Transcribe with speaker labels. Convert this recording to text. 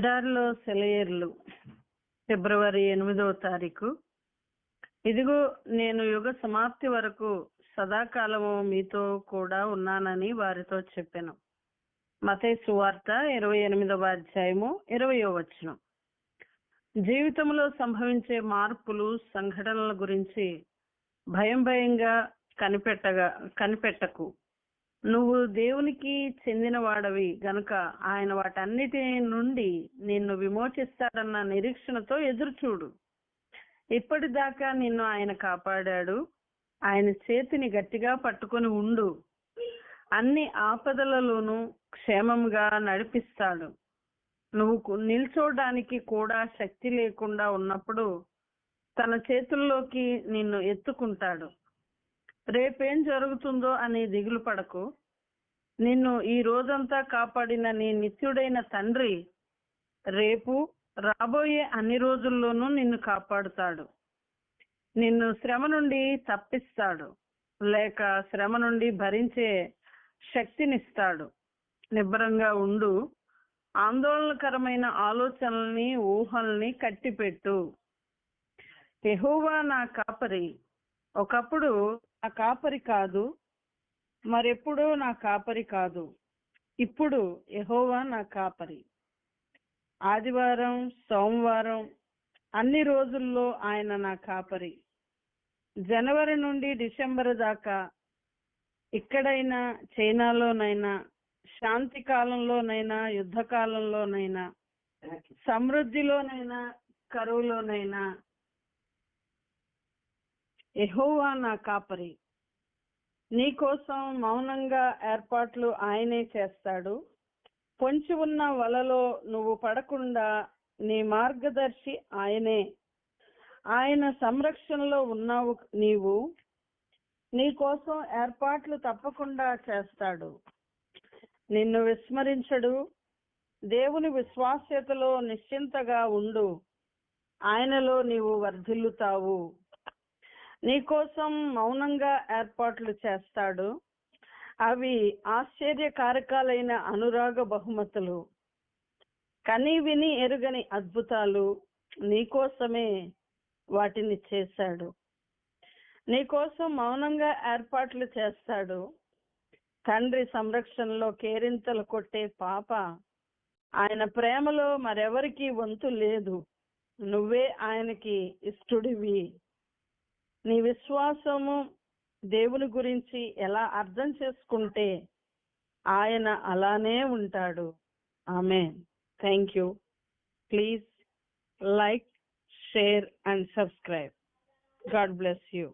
Speaker 1: దారిలో సెలయేర్లు ఫిబ్రవరి ఎనిమిదవ తారీఖు. ఇదిగో నేను యుగ సమాప్తి వరకు సదాకాలము మీతో కూడా ఉన్నానని వారితో చెప్పాను. మతే సువార్త ఇరవై ఎనిమిదవ అధ్యాయము ఇరవయో వచనం. జీవితంలో సంభవించే మార్పులు సంఘటనల గురించి భయం భయంగా కనిపెట్టగా కనిపెట్టకు. నువ్వు దేవునికి చెందిన వాడవి గనుక ఆయన వాటన్నిటి నుండి నిన్ను విమోచిస్తాడన్న నిరీక్షణతో ఎదురుచూడు. ఇప్పటిదాకా నిన్ను ఆయన కాపాడాడు. ఆయన చేతిని గట్టిగా పట్టుకొని ఉండు. అన్ని ఆపదలలోనూ క్షేమంగా నడిపిస్తాడు. నువ్వు నిల్చోడానికి కూడా శక్తి లేకుండా ఉన్నప్పుడు తన చేతుల్లోకి నిన్ను ఎత్తుకుంటాడు. రేపేం జరుగుతుందో అని దిగులు పడకు. నిన్ను ఈ రోజంతా కాపాడిన నీ నిత్యుడైన తండ్రి రేపు రాబోయే అన్ని రోజుల్లోనూ నిన్ను కాపాడుతాడు. నిన్ను శ్రమ నుండి తప్పిస్తాడు. లేక శ్రమ నుండి భరించే శక్తినిస్తాడు. నిబ్బరంగా ఉండు. ఆందోళనకరమైన ఆలోచనల్ని ఊహల్ని కట్టిపెట్టు. ఎహోవా నా కాపరి. ఒకప్పుడు నా కాపరి కాదు మరెప్పుడూ నా కాపరి కాదు. ఇప్పుడు ఎహోవా నా కాపరి. ఆదివారం సోమవారం అన్ని రోజుల్లో ఆయన నా కాపరి. జనవరి నుండి డిసెంబర్ దాకా ఇక్కడైనా చైనాలోనైనా శాంతి కాలంలోనైనా యుద్ధ కాలంలోనైనా సమృద్ధిలోనైనా కరువులోనైనా ఎహోవా నా కాపరి. నీకోసం మౌనంగా ఏర్పాట్లు ఆయనే చేస్తాడు. పొంచి ఉన్న వలలో నువ్వు పడకుండా నీ మార్గదర్శి ఆయనే. ఆయన సంరక్షణలో ఉన్నావు నీవు. నీ కోసం ఏర్పాట్లు తప్పకుండా చేస్తాడు. నిన్ను విస్మరించడు. దేవుని విశ్వాస్యతలో నిశ్చింతగా ఉండు. ఆయనలో నీవు వర్ధిల్లుతావు. నీకోసం మౌనంగా ఏర్పాట్లు చేస్తాడు. అవి ఆశ్చర్యకారకాలైన అనురాగ బహుమతులు. కని విని ఎరుగని అద్భుతాలు నీకోసమే వాటిని చేశాడు. నీకోసం మౌనంగా ఏర్పాట్లు చేస్తాడు. తండ్రి సంరక్షణలో కేరింతలు కొట్టే పాప ఆయన ప్రేమలో మరెవరికి వంతు లేదు. నువ్వే ఆయనకి ఇష్టడివి. నీ విశ్వాసము దేవుని గురించి ఎలా అర్థం చేసుకుంటే ఆయన అలానే ఉంటాడు. ఆమె thank you please like share and subscribe God bless you